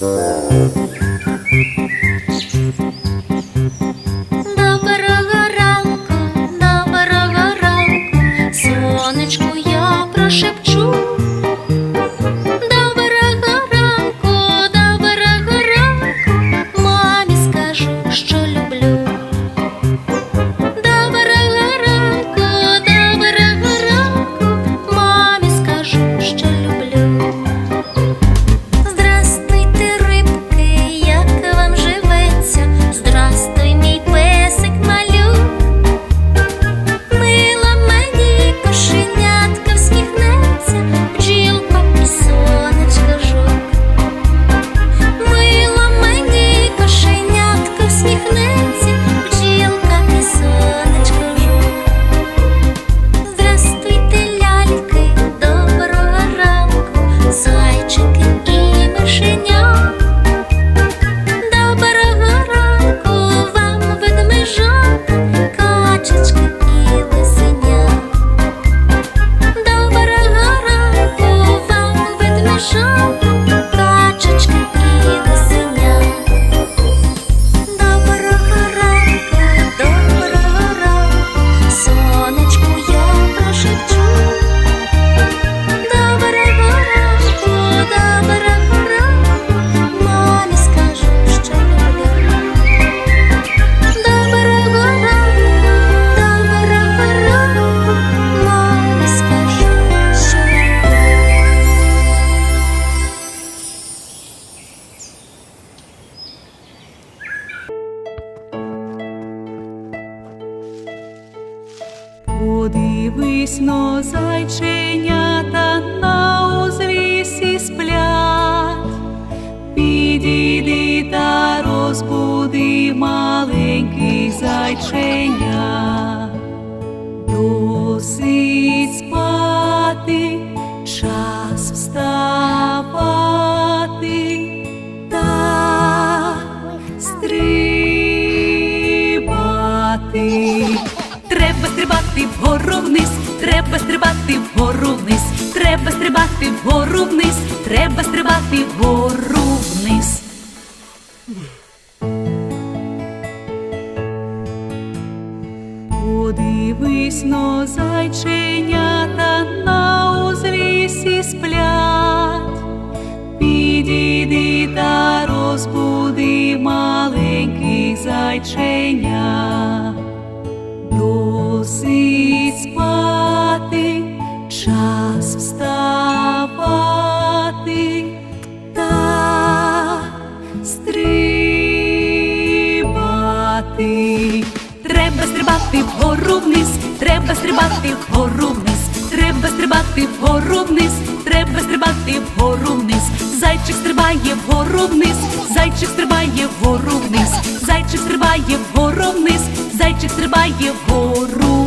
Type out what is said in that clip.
Доброго ранку, доброго ранку, сонечку я прошепчу. Доброго ранку, доброго ранку, мамі скажу, що Подивись но зайченята на узлісі сплять, підійди та розбуди маленьких зайченят. Досить стрибати вгору вниз, треба стрибати вгору вниз, треба стрибати вгору вниз, треба стрибати вгору вниз. Подивись но зайченята на узлісі сплять, підійди та розбуди маленьких зайченят. Треба стрибати вгору вниз, треба стрибати вгору вниз, треба стрибати вгору вниз, треба стрибати вгору вниз. Зайчик стрибає вгору вниз, зайчик стрибає вгору вниз, зайчик стрибає вгору вниз, зайчик стрибає вгору.